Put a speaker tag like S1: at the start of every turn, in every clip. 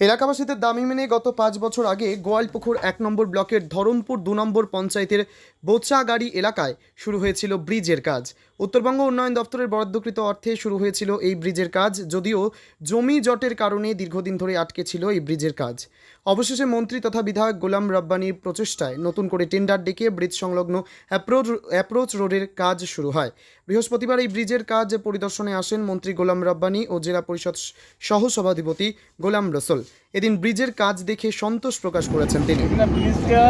S1: এলাকাবাসীদের দাবি মেনে গত পাঁচ বছর আগে গোয়ালপুকুর এক নম্বর ব্লকের ধরমপুর দু নম্বর পঞ্চায়েতের বোচাগাড়ি এলাকায় শুরু হয়েছিল ব্রিজের কাজ। উত্তরবঙ্গ উন্নয়ন দপ্তরের বরাদ্দকৃত অর্থে শুরু হয়েছিল এই ব্রিজের কাজ, যদিও জমি জটের কারণে দীর্ঘদিন ধরে আটকে ছিল এই ব্রিজের কাজ। অবশেষে মন্ত্রী তথা বিধায়ক গোলাম রব্বানির প্রচেষ্টায় নতুন করে টেন্ডার ডেকে ব্রিজ সংলগ্ন অ্যাপ্রোচ অ্যাপ্রোচ রোডের কাজ শুরু হয়। বৃহস্পতিবার এই ব্রিজের কাজ পরিদর্শনে আসেন মন্ত্রী গোলাম রব্বানি ও জেলা পরিষদ সহ সভাধিপতি গোলাম রসল। এদিন ব্রিজের কাজ দেখে সন্তোষ প্রকাশ করেছেন তিনি।
S2: ব্রিজটা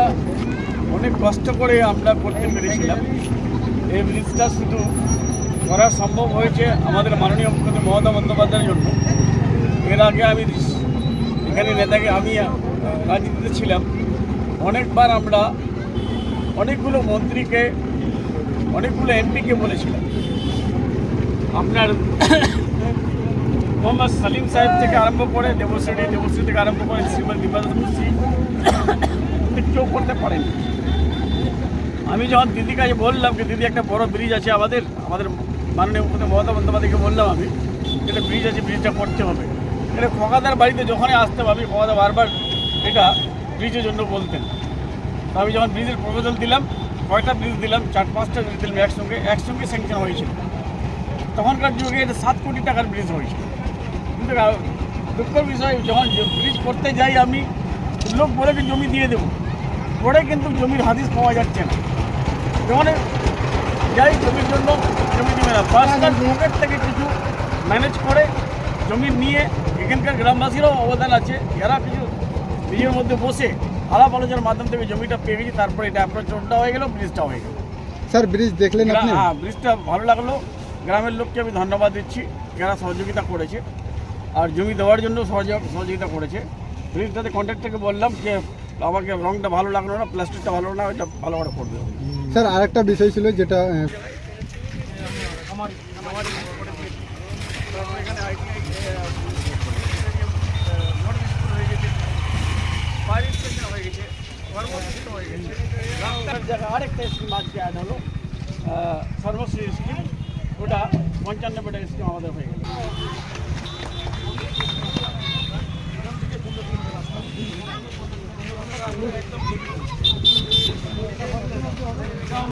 S2: অনেক কষ্ট করে আমরা করতে পেরেছিলাম। এই ব্রিজটা শুধু করা সম্ভব হয়েছে আমাদের মাননীয় মুখ্যমন্ত্রী মমতা বন্দ্যোপাধ্যায়ের জন্য। এর আগে আমি এখানে নেতাকে আমি রাজনীতিতে ছিলাম। অনেকবার আমরা অনেকগুলো মন্ত্রীকে অনেকগুলো এমপিকে বলেছিলাম আপনার মোহাম্মদ সালিম সাহেব থেকে আরম্ভ করে দেবশ্রী দেবশ্রী থেকে আরম্ভ করে শ্রীমদ মুন্সি কেউ করতে পারেনি। আমি যখন দিদির কাছে বললাম যে, দিদি, একটা বড় ব্রিজ আছে আমাদের আমাদের মাননীয় মমতা বন্দ্যোপাধ্যায়কে বললাম আমি এটা ব্রিজ আছে ব্রিজটা করতে হবে। এটা খোকাদার বাড়িতে যখনই আসতে পারবি খোকাদা বারবার এটা ব্রিজের জন্য বলতেন। আমি যখন ব্রিজের প্রপোজাল দিলাম কয়টা ব্রিজ দিলাম, চার, পাঁচটা ব্রিজ দিলাম একসঙ্গে একসঙ্গে স্যাংশন হয়েছিল। তখনকার যুগে এটা সাত কোটি টাকার ব্রিজ হয়েছিল কিন্তু দুঃখের বিষয়, যখন ব্রিজ করতে যাই আমি, লোক বলে যে জমি দিয়ে দেবো। পরে কিন্তু জমির হাদিস পাওয়া যাচ্ছে না। যখন যাই জমির জন্য, জমি দিবে না। পকেট থেকে কিছু ম্যানেজ করে জমি নিয়ে এখানকার গ্রামবাসীরও অবদান আছে। এরা কিছু নিজের মধ্যে বসে আলাপ আলোচনার মাধ্যম থেকে জমিটা পেয়ে গেছি তারপরে এটা অ্যাপ্রোচ রোডটা হয়ে গেল ব্রিজটা হয়ে গেল।
S3: স্যার ব্রিজ দেখলেন আপনি?
S2: হ্যাঁ ব্রিজটা ভালো লাগল। গ্রামের লোককে আমি ধন্যবাদ দিচ্ছি যারা সহযোগিতা করেছে। আর জমি দেওয়ার জন্য সহযোগ সহযোগিতা করেছে। ব্রিজটাতে কন্ট্রাক্টরকে বললাম যে আমাকে রংটা ভালো লাগল না প্লাস্টিকটা ভালো না ওইটা ভালো করে করবে।
S3: স্যার আরেকটা বিষয় ছিল যেটা
S2: আমার আমার কর্মস্থিত হয়ে গেছে রাস্তার জায়গায় আরেকটা স্কিম আজকে অ্যাড হলো। সর্বশ্রী স্কিম। ওটা পঞ্চান্নব্বইটা স্কিম আমাদের হয়ে গেল। একদম